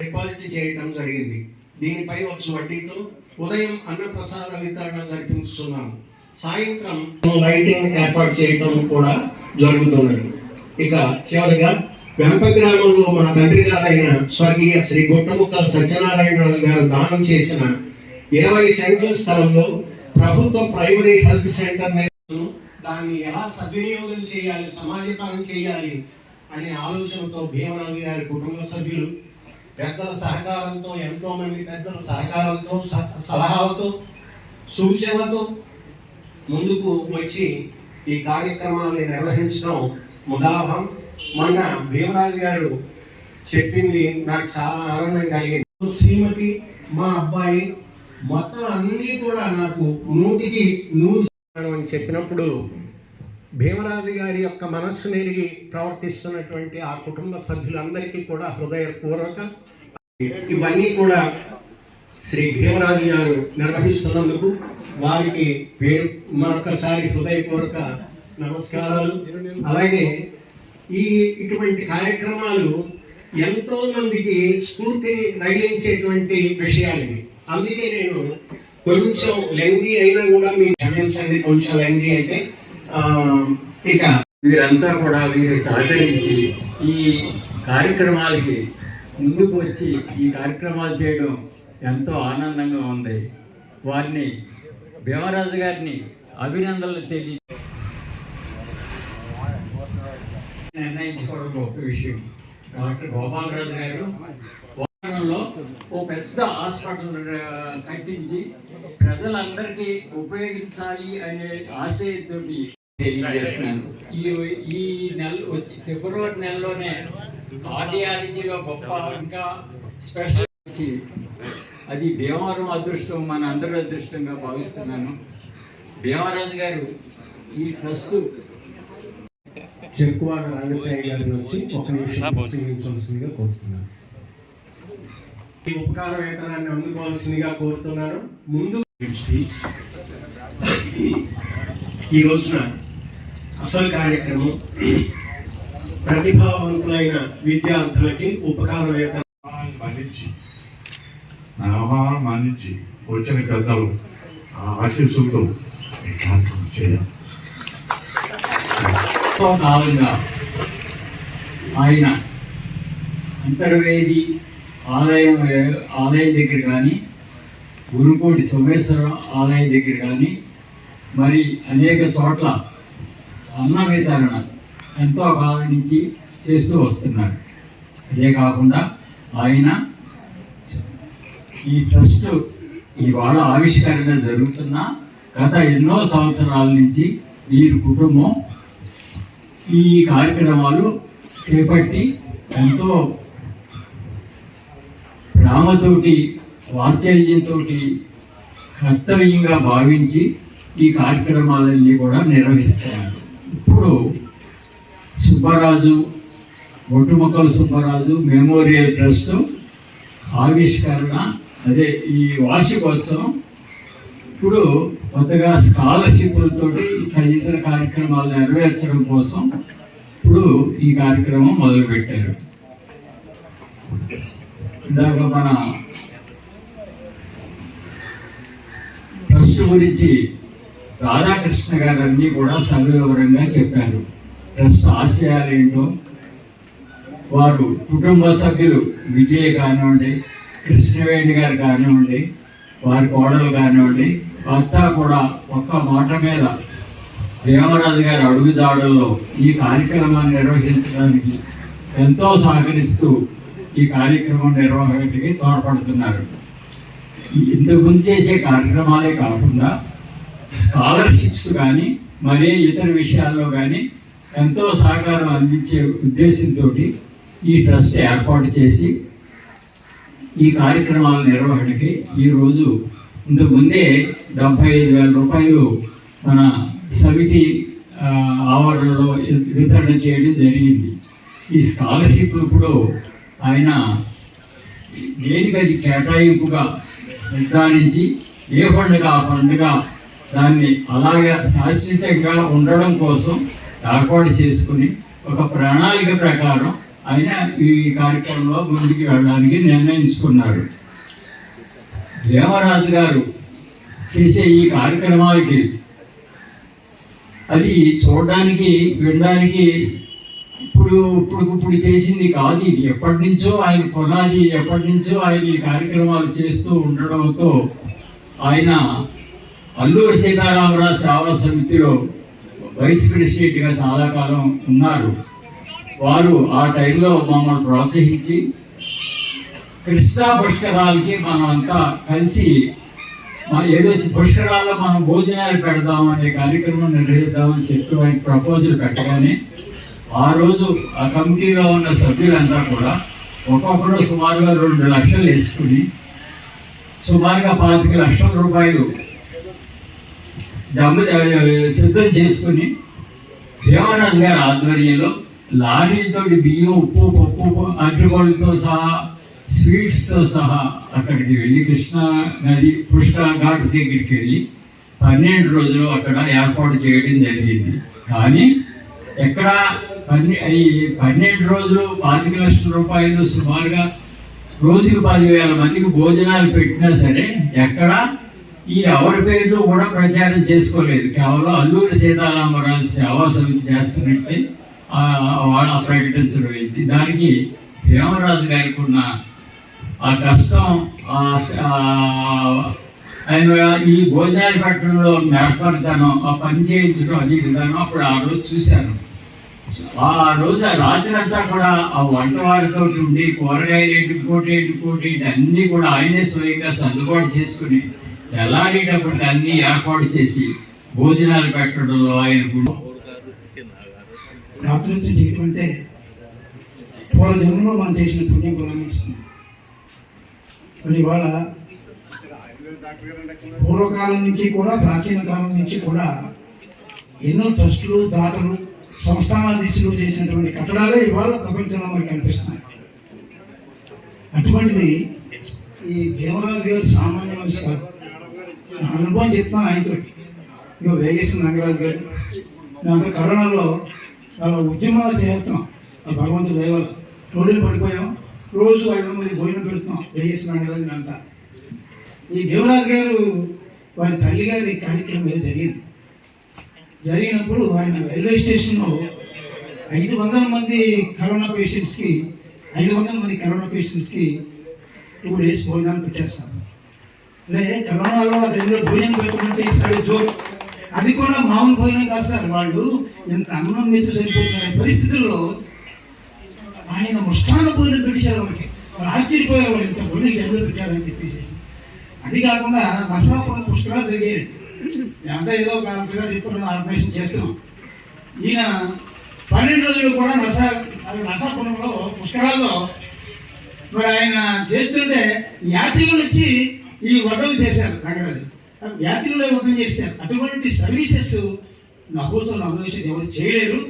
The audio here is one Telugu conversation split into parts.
డిపాజిట్ చేయడం జరిగింది. దీనిపై వచ్చి వడ్డీతో ఉదయం అన్నప్రసాద వితరణ జరిపిస్తున్నాము. సాయంత్రం లైటింగ్ ఏర్పాటు చేయటం కూడా జరుగుతున్నది. ఇక చివరిగా వెంప గ్రామంలో మన తండ్రి గారైన స్వర్గీయ శ్రీ గుట్టముక్కల సత్యనారాయణరాజు గారు దానం చేసిన ఇరవై సెంట్ల స్థలంలో ప్రభుత్వ ప్రైమరీ హెల్త్ సెంటర్ దాన్ని ఎలా సద్వినియోగం చేయాలి సమాజీకరణ చేయాలి అనే ఆలోచనతో భీమరాజు గారి కుటుంబ సభ్యులు పెద్దల సహకారంతో ఎంతో మంది పెద్దల సహకారంతో స- సలహాలతో సూచనలతో ముందుకు వచ్చి ఈ కార్యక్రమాన్ని నిర్వహించడం ముదాహం మొన్న భీమరాజు గారు చెప్పింది నాకు చాలా ఆనందం కలిగింది. శ్రీమతి మా అబ్బాయి మొత్తం అన్నీ కూడా నాకు నూటికి నూరు అని చెప్పినప్పుడు భీమరాజు గారి యొక్క మనస్సు నెరిగి ప్రవర్తిస్తున్నటువంటి ఆ కుటుంబ సభ్యులందరికీ కూడా హృదయపూర్వక ఇవన్నీ కూడా శ్రీ భీమరాజు గారు నిర్వహిస్తున్నందుకు వారికి పేరు మరొకసారి హృదయపూర్వక నమస్కారాలు. అలాగే ఈ ఇటువంటి కార్యక్రమాలు ఎంతో మందికి స్ఫూర్తిని రగిలించేటువంటి విషయాలు అందుకే నేను కొంచెం లెంగి అయినా కూడా మీ క్షమించండి కొంచెం లెంగి అయితే ఇక వీరంతా కూడా వీరు సహకరించి ఈ కార్యక్రమాలకి ముందుకు వచ్చి ఈ కార్యక్రమాలు చేయడం ఎంతో ఆనందంగా ఉంది. వారిని భీమరాజు గారిని అభినందనలు తెలియ నిర్ణయించుకోవడం గొప్ప విషయం. డాక్టర్ గోపాలరాజు గారు వారంలో ఓ పెద్ద హాస్పిటల్ కట్టించి ప్రజలందరికీ ఉపయోగించాలి అనే ఆశయంతో తెలియజేస్తున్నాను. ఈ ఈ నెల వచ్చి ఫిబ్రవరి నెలలోనే కార్డియాలజీలో గొప్ప ఇంకా స్పెషల్ వచ్చి అది భీమవరం అదృష్టం మన అందరి అదృష్టంగా భావిస్తున్నాను. భీమరాజు గారు ఈ ట్రస్ట్ చెక్కువాడ రంగసాయి గారి నుంచి ఒక నిమిషం ప్రసంగించవలసిందిగా కోరుతున్నాను. ఈ ఉపకార వేతనాన్ని అందుకోవాల్సిందిగా కోరుతున్నాను. ముందు ఈ రోజున అసలు కార్యక్రమం ప్రతిభావంతులైన విద్యార్థులకి ఉపకార వేతనం ఆహ్వానాన్ని మన్నించి. నా ఆహ్వానం మన్నించి వచ్చిన పెద్దలు ఆ ఆశీస్సులతో ఈ కార్యక్రమం చేయాలి. ఎంతో కాలంగా ఆయన అంతర్వేది ఆలయం ఆలయం దగ్గర కానీ గురుకోటి సోమేశ్వర ఆలయం దగ్గర కానీ మరి అనేక చోట్ల అన్న వితరణ ఎంతో కాలం నుంచి చేస్తూ వస్తున్నారు అదే కాకుండా ఆయన ఈ ట్రస్ట్ ఇవాళ ఆవిష్కరణ జరుగుతున్న గత ఎన్నో సంవత్సరాల నుంచి వీరి కుటుంబం ఈ కార్యక్రమాలు చేపట్టి ఎంతో ప్రేమతోటి వాత్సల్యంతో కర్తవ్యంగా భావించి ఈ కార్యక్రమాలన్నీ కూడా నిర్వహిస్తున్నారు. ఇప్పుడు సుబ్బరాజు ఒట్టుమొక్కల సుబ్బరాజు మెమోరియల్ ట్రస్ట్ ఆవిష్కరణ అదే ఈ వార్షికోత్సవం. ఇప్పుడు కొత్తగా స్కాలర్షిప్లతోటి తదితర కార్యక్రమాలు నెరవేర్చడం కోసం ఇప్పుడు ఈ కార్యక్రమం మొదలుపెట్టారు. ఇందాక మన ట్రస్ట్ గురించి రాధాకృష్ణ గారు అన్నీ కూడా సవివరంగా చెప్పారు. ట్రస్ట్ ఆశయాలు ఏంటో వారు కుటుంబ సభ్యులు విజయ్ కానివ్వండి కృష్ణవేణి గారు కానివ్వండి వారి కోడలు కానివ్వండి అంతా కూడా ఒక్క మాట మీద దేవరాజు గారి అడుగుజాడల్లో ఈ కార్యక్రమాన్ని నిర్వహించడానికి ఎంతో సహకరిస్తూ ఈ కార్యక్రమం నిర్వహణకి తోడ్పడుతున్నారు. ఇంతకు ఇంతకుముందు చేసే కార్యక్రమాలే కాకుండా స్కాలర్షిప్స్ కానీ మరే ఇతర విషయాల్లో కానీ ఎంతో సహకారం అందించే ఉద్దేశంతో ఈ ట్రస్ట్ ఏర్పాటు చేసి ఈ కార్యక్రమాల నిర్వహణకి ఈరోజు ఇంతకుముందే డెబ్భై ఐదు వేల రూపాయలు మన సమితి ఆవరణలో వితరణ చేయడం జరిగింది. ఈ స్కాలర్షిప్లు ఇప్పుడు ఆయన దేనికి అది కేటాయింపుగా నిర్ధారించి ఏ పండుగ ఆ పండుగ దాన్ని అలాగే శాశ్వతంగా ఉండడం కోసం ఏర్పాటు చేసుకుని ఒక ప్రణాళిక ప్రకారం ఆయన ఈ కార్యక్రమంలో ముందుకు వెళ్ళడానికి నిర్ణయించుకున్నారు. దేవరాజు గారు చేసే ఈ కార్యక్రమాలకి అది చూడడానికి వినడానికి ఇప్పుడు ఇప్పుడు ఇప్పుడు చేసింది కాదు ఇది. ఎప్పటి నుంచో ఆయన పునాది ఎప్పటి నుంచో ఆయన ఈ కార్యక్రమాలు చేస్తూ ఉండడంతో ఆయన అల్లూరి సీతారామరాజు సేవా సమితిలో వైస్ ప్రెసిడెంట్గా చాలా కాలం ఉన్నారు. వారు ఆ టైంలో మమ్మల్ని ప్రోత్సహించి కృష్ణా పుష్కరాలకి మనం అంతా కలిసి ఏదో పుష్కరాల్లో మనం భోజనాలు పెడదాం అనే కార్యక్రమం నిర్వహిద్దామని చెప్పి ప్రపోజల్ పెట్టగానే ఆ రోజు ఆ కమిటీలో ఉన్న సభ్యులంతా కూడా ఒక్కొక్కరు సుమారుగా రెండు లక్షలు వేసుకుని సుమారుగా పాతిక లక్షల రూపాయలు జమ సిద్ధం చేసుకుని దేవరాజు గారి ఆధ్వర్యంలో లారీతో బియ్యం ఉప్పు పప్పు అరటిపళ్ళతో సహా స్వీట్స్తో సహా అక్కడికి వెళ్ళి కృష్ణా నది పుష్కర ఘాట్ దగ్గరికి వెళ్ళి పన్నెండు రోజులు అక్కడ ఏర్పాటు చేయడం జరిగింది. కానీ ఎక్కడ పన్నె ఈ పన్నెండు రోజులు పాతిక లక్షల రూపాయలు సుమారుగా రోజుకి పదివేల మందికి భోజనాలు పెట్టినా సరే ఎక్కడ ఈ ఎవరి పేర్లు కూడా ప్రచారం చేసుకోలేదు. కేవలం అల్లూరి సీతారామరాజు సేవా సమితి చేస్తున్నట్టే వాళ్ళ ప్రకటించడం ఏంటి? దానికి భీమరాజు గారికి ఉన్న ఆ కష్టం ఆయన ఈ భోజనాలు పెట్టడంలో నేర్పడతాను ఆ పని చేయించడం అది విధానం అప్పుడు ఆ రోజు చూశాను. ఆ రోజు ఆ రాత్రి అంతా కూడా ఆ వంట వారితో ఉండి కూరగాయలు ఎండుకోటి ఎండుకోటి అన్నీ కూడా ఆయనే స్వయంగా సర్దుబాటు చేసుకుని ఎలాగేటప్పుడు అన్నీ ఏర్పాటు చేసి భోజనాలు పెట్టడంలో ఆయన రాత్రి అంటే పూర్వ జన్మలో మనం చేసిన పుణ్యం కొనమిస్తుంది మరి ఇవాళ పూర్వకాలం నుంచి కూడా ప్రాచీన కాలం నుంచి కూడా ఎన్నో ట్రస్టులు దాతలు సంస్థానాల దిశలో చేసినటువంటి కట్టడాలే ఇవాళ ప్రపంచంలో మనకి కనిపిస్తున్నాయి. అటువంటిది ఈ దేవరాజు గారు సామాన్య మనిషి కాదు. అనుభవం చెప్తున్నాను ఆయనతో. ఇగో వేగేశ్వర నాగరాజు గారు మేమంతా కరోనాలో చాలా ఉద్యమాలు చేస్తున్నాం. ఆ భగవంతుడు దయవల్ల రోడ్డు పడిపోయాం. రోజు ఐదు మంది భోజనం పెడుతున్నాం వేగేశ్వర నాగరాజు మేమంతా ఈ దేవరాజు గారు వారి తల్లి గారి కార్యక్రమం ఏదో జరిగింది. జరిగినప్పుడు ఆయన రైల్వే స్టేషన్లో ఐదు వందల మంది కరోనా పేషెంట్స్కి ఐదు వందల మంది కరోనా పేషెంట్స్కి టూ డేస్ భోజనాలు పెట్టేస్తాను కరోనాలో ఆ భోజనం పెట్టమంటే ఈసారి జోరు అది కూడా మామూలు భోజనం కాదు సార్ వాళ్ళు. ఎంత అన్నం మీద సరిపోతున్న పరిస్థితుల్లో ఆయన ముష్టాన భోజనం పెట్టేశారు వాళ్ళకి. వాళ్ళు ఆశ్చర్యపోయారు వాళ్ళు ఇంత భోజనం ఈ టైంలో పెట్టారని చెప్పేసి. అది కాకుండా నసాపురం పుష్కరాలు జరిగాయి. ఎంత ఏదో కాలంగా చెప్పిన ఆర్గనైజేషన్ చేస్తున్నాం. ఈయన పన్నెండు రోజులు కూడా నసా అది నసాపురంలో పుష్కరాల్లో మరి ఆయన చేస్తుంటే యాత్రికులు వచ్చి ఈ వడ్డలు చేశారు నగరాలు యాత్రికులు వడ్డం చేశారు. అటువంటి సర్వీసెస్ నవ్వుతో నవ్వేసి ఎవరు చేయలేరు.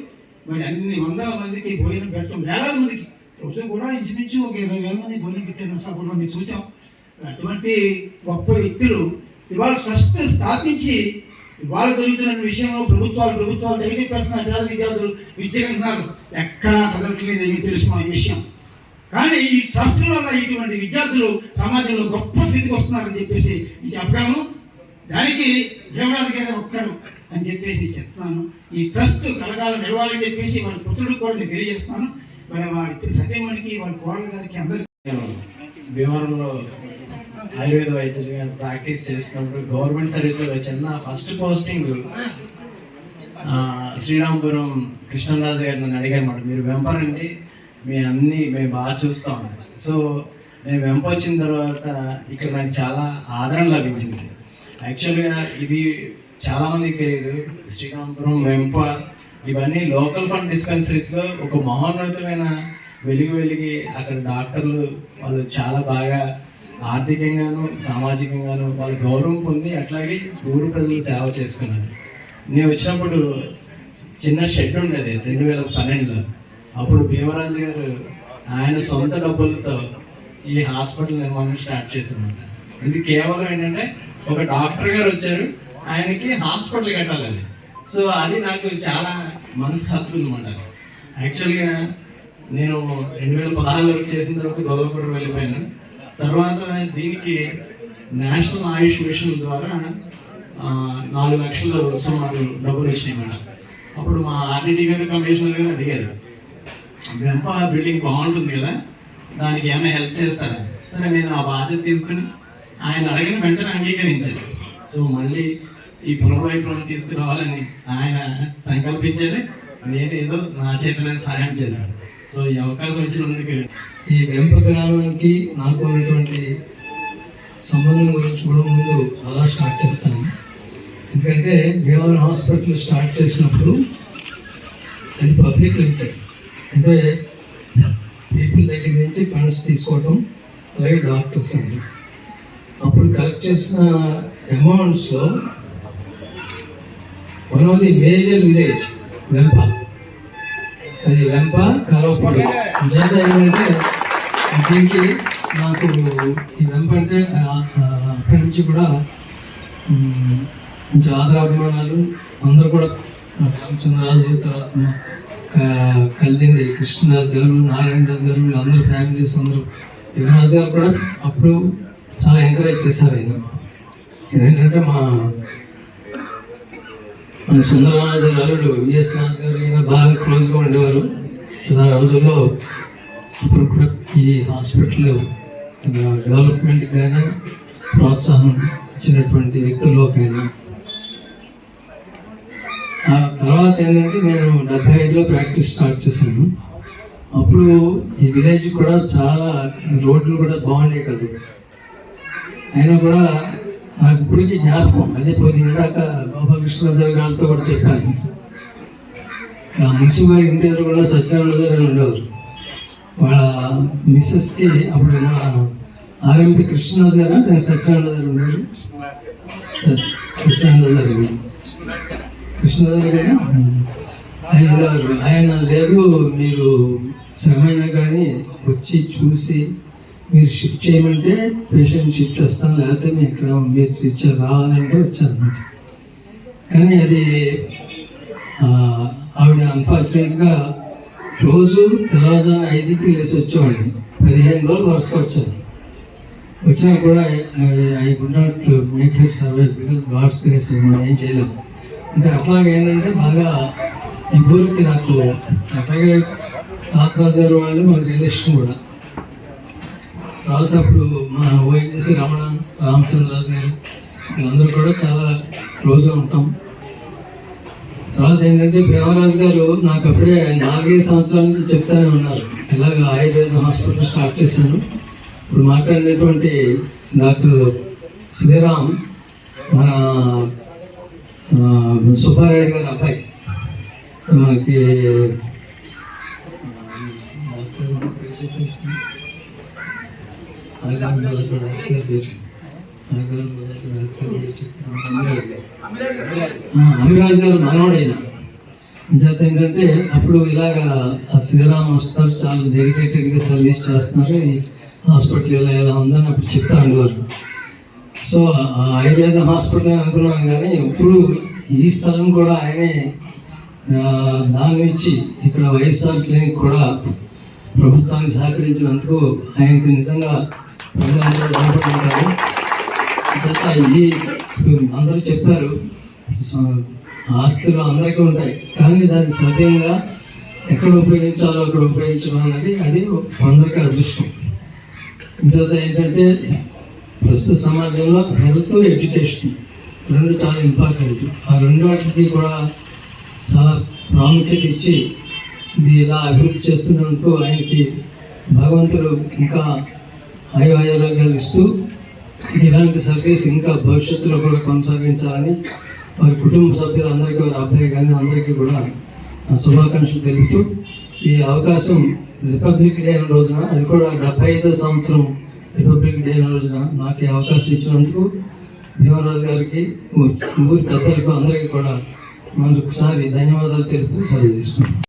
మరి అన్ని వందల మందికి భోజనం పెట్టడం వేలాది మందికి. రోజు కూడా ఇంచుమించు ఒక ఇరవై వేల మంది భోజనం పెట్టారు నసాపురంలో మీరు చూసాం. అటువంటి గొప్ప వ్యక్తులు ఇవాళ ట్రస్ట్ స్థాపించి ఇవాళ జరుగుతున్న విషయంలో ప్రభుత్వాలు ప్రభుత్వాలు తెగ పేద విద్యార్థులు విద్య అంటున్నారు ఎక్కడా చదవట్లేదు ఏమీ తెలుసు ఈ విషయం. కానీ ఈ ట్రస్టుల వల్ల ఇటువంటి విద్యార్థులు సమాజంలో గొప్ప స్థితికి వస్తున్నారని చెప్పేసి నేను చెప్పాను దానికి దేవరాజు గారు ఒక్కరు అని చెప్పేసి చెప్తాను ఈ ట్రస్ట్ కలగాల నిలవాలని చెప్పేసి వారి పుత్రుడు కూడా నేను తెలియజేస్తున్నాను మరి వారి సత్యమణికి వారి కోడల గారికి అందరికీ నేను భీమవరంలో ఆయుర్వేద వైద్యులుగా ప్రాక్టీస్ చేస్తున్నప్పుడు గవర్నమెంట్ సర్వీస్లో వచ్చాను నా ఫస్ట్ పోస్టింగ్ శ్రీరాంపురం కృష్ణరాజు గారు నన్ను అడిగారు అనమాట మీరు వెంపరండి మీ అన్ని మేము బాగా చూస్తాం సో నేను వెంప వచ్చిన తర్వాత ఇక్కడ నాకు చాలా ఆదరణ లభించింది. యాక్చువల్గా ఇది చాలామందికి తెలియదు. శ్రీరామపురం వెంప ఇవన్నీ లోకల్ ఫండ్ డిస్పెన్సరీస్లో ఒక మహోన్నతమైన వెలుగు వెలిగి అక్కడ డాక్టర్లు వాళ్ళు చాలా బాగా ఆర్థికంగాను సామాజికంగాను వాళ్ళు గౌరవం పొంది అట్లాగే ఊరు ప్రజలు సేవ చేసుకున్నారు. నేను వచ్చినప్పుడు చిన్న షెడ్ ఉండేది రెండు వేల పన్నెండులో. అప్పుడు భీమరాజు గారు ఆయన సొంత డబ్బులతో ఈ హాస్పిటల్ నిర్మాణం స్టార్ట్ చేశారన్నమాట ఇది కేవలం ఏంటంటే ఒక డాక్టర్ గారు వచ్చారు ఆయనకి హాస్పిటల్ కట్టాలని సో అది నాకు చాలా మనసు హత్తుకుంది అనమాట యాక్చువల్గా నేను రెండు వేల పదహారు వరకు చేసిన తర్వాత గొల్లపూడి వెళ్ళిపోయాను. తర్వాత దీనికి నేషనల్ ఆయుష్ మిషన్ ద్వారా నాలుగు లక్షల సుమారు డబ్బులు ఇచ్చినాయి మేడం అప్పుడు మా ఆర్డీటీ గారు కమిషనర్ గారు అడిగారు వెంప బిల్డింగ్ బాగుంటుంది కదా. దానికి ఏమైనా హెల్ప్ చేస్తారా? సరే నేను ఆ బాధ్యత తీసుకుని ఆయన అడిగిన వెంటనే అంగీకరించాను. సో మళ్ళీ ఈ పునర్వైభవం తీసుకురావాలని ఆయన సంకల్పించారు. నేను ఏదో నా చేతిలో సహాయం చేశాను. సో ఈ అవకాశం వచ్చినందుకు ఈ వెంప గ్రామానికి నాకు ఉన్నటువంటి సంబంధం గురించి కూడా ముందు అలా స్టార్ట్ చేస్తాను. ఎందుకంటే భీమవరం హాస్పిటల్ స్టార్ట్ చేసినప్పుడు అది పబ్లిక్ లిమిటెడ్. అంటే పీపుల్ దగ్గర నుంచి ఫండ్స్ తీసుకోవటం అలాగే డాక్టర్స్ అండి. అప్పుడు కలెక్ట్ చేసిన అమౌంట్స్లో one of the major village Vempa అది వెంప కలవపూడి నిజంగా ఏంటంటే దీనికి నాకు ఈ వెంప అంటే అక్కడి అప్పటి నుంచి కూడా మంచి ఆదరాభిమానాలు. అందరూ కూడా రామచంద్రరాజు తర్వాత కలిదిండి కృష్ణదాస్ గారు నారాయణదాస్ గారు వీళ్ళందరూ ఫ్యామిలీస్ అందరూ యువరాజ్ గారు కూడా అప్పుడు చాలా ఎంకరేజ్ చేశారు ఆయన. ఏంటంటే మా మన సుందరరాజు గారు విఎస్ రాజు గారు ఈయన బాగా క్లోజ్గా ఉండేవారు. ఆ రోజుల్లో అప్పుడు కూడా ఈ హాస్పిటల్ డెవలప్మెంట్ కానీ ప్రోత్సాహం ఇచ్చినటువంటి వ్యక్తుల్లో కానీ తర్వాత ఏంటంటే నేను డెబ్బై ఐదులో ప్రాక్టీస్ స్టార్ట్ చేశాను. అప్పుడు ఈ విలేజ్ కూడా చాలా రోడ్లు కూడా బాగుండే కదా. అయినా కూడా నాకు ఇప్పటికీ జ్ఞాపకం. అదే పోయి ఇందాక గోపాలకృష్ణరాజు గారితో కూడా చెప్పాను. నా మున్సి గారి ఇంటి ఎదురు కూడా సత్యనారాయణ గారు అని ఉండేవారు. వాళ్ళ మిస్సెస్కి అప్పుడు మా ఆర్ఎంపి కృష్ణరాజు గారు సత్యనారాయణ గారు ఉన్నారు. సత్యనారాయణ గారు. కృష్ణరాజు గారు ఆయన ఆయన లేదు మీరు శ్రమైన కానీ వచ్చి చూసి మీరు షిఫ్ట్ చేయమంటే పేషెంట్ షిఫ్ట్ వస్తాను లేకపోతే నేను ఇక్కడ మీరు ఇచ్చారు రావాలంటే వచ్చారన్నమాట కానీ అది ఆవిడ అన్ఫార్చునేట్గా రోజు తెల్లవారుజాము ఐదుకి లేసి వచ్చేవాడిని పదిహేను రోజులు వరుసగా వచ్చాను వచ్చినా కూడా I could not make her survey because God's grace మనం ఏం చేయలేము. అంటే అట్లాగే ఏంటంటే బాగా ఈ ఊరికి నాకు అట్లాగే తాతరాజు గారు వాళ్ళు మా రిలేషన్ కూడా. తర్వాత అప్పుడు మా ఓఎన్జీసీ రమణ రామచంద్రరాజు గారు వీళ్ళందరూ కూడా చాలా క్లోజ్గా ఉంటాం. తర్వాత ఏంటంటే భీమరాజు గారు నాకు అప్పుడే నాలుగైదు సంవత్సరాల నుంచి చెప్తానే ఉన్నారు. ఇలాగ ఆయుర్వేద హాస్పిటల్ స్టార్ట్ చేశాను. ఇప్పుడు మాట్లాడినటువంటి డాక్టర్ శ్రీరామ్ మన సుబ్బారాయుడు గారి అబ్బాయి. మనకి అమిరాజ్ గారు మనోడైన చేత ఏంటంటే అప్పుడు ఇలాగా శ్రీరామ్ వస్తారు చాలా డెడికేటెడ్గా సర్వీస్ చేస్తున్నారు. ఈ హాస్పిటల్ ఇలా ఎలా ఉందని అప్పుడు చెప్తా ఉండేవారు సో ఆ ఆయుర్వేద హాస్పిటల్ అని అనుకున్నాం కానీ ఎప్పుడు ఈ స్థలం కూడా ఆయనే ఆ, దానం ఇచ్చి ఇక్కడ వైఎస్ఆర్ క్లినిక్ కూడా ప్రభుత్వానికి సహకరించినందుకు ఆయనకి నిజంగా ప్రజలందరూ ఉంటారు ఈ అందరూ చెప్పారు ఆస్తులు అందరికీ ఉంటాయి కానీ దాన్ని సవ్యంగా ఎక్కడ ఉపయోగించాలో అక్కడ ఉపయోగించడం అనేది అది అందరికీ అదృష్టం. ఇంకొక ఏంటంటే ప్రస్తుత సమాజంలో హెల్త్ ఎడ్యుకేషన్ రెండు చాలా ఇంపార్టెంట్. ఆ రెండు వాటికి కూడా చాలా ప్రాముఖ్యత ఇచ్చి ఇది ఇలా అభివృద్ధి చేస్తున్నందుకు ఆయనకి భగవంతుడు ఇంకా ఆయు ఆరోగ్యాలు ఇస్తూ ఇలాంటి సర్వీస్ ఇంకా భవిష్యత్తులో కూడా కొనసాగించాలని వారి కుటుంబ సభ్యులందరికీ వారి అబ్బాయి కానీ అందరికీ కూడా శుభాకాంక్షలు తెలుపుతూ ఈ అవకాశం రిపబ్లిక్ డే అయిన రోజున అది కూడా డెబ్బై ఐదో సంవత్సరం రిపబ్లిక్ డే రోజున నాకు అవకాశం ఇచ్చినందుకు భీమరాజు గారికి ఊరి పెద్దలకు అందరికీ కూడా మరొకసారి ధన్యవాదాలు తెలుపుతూ సెలవు తీసుకున్నాను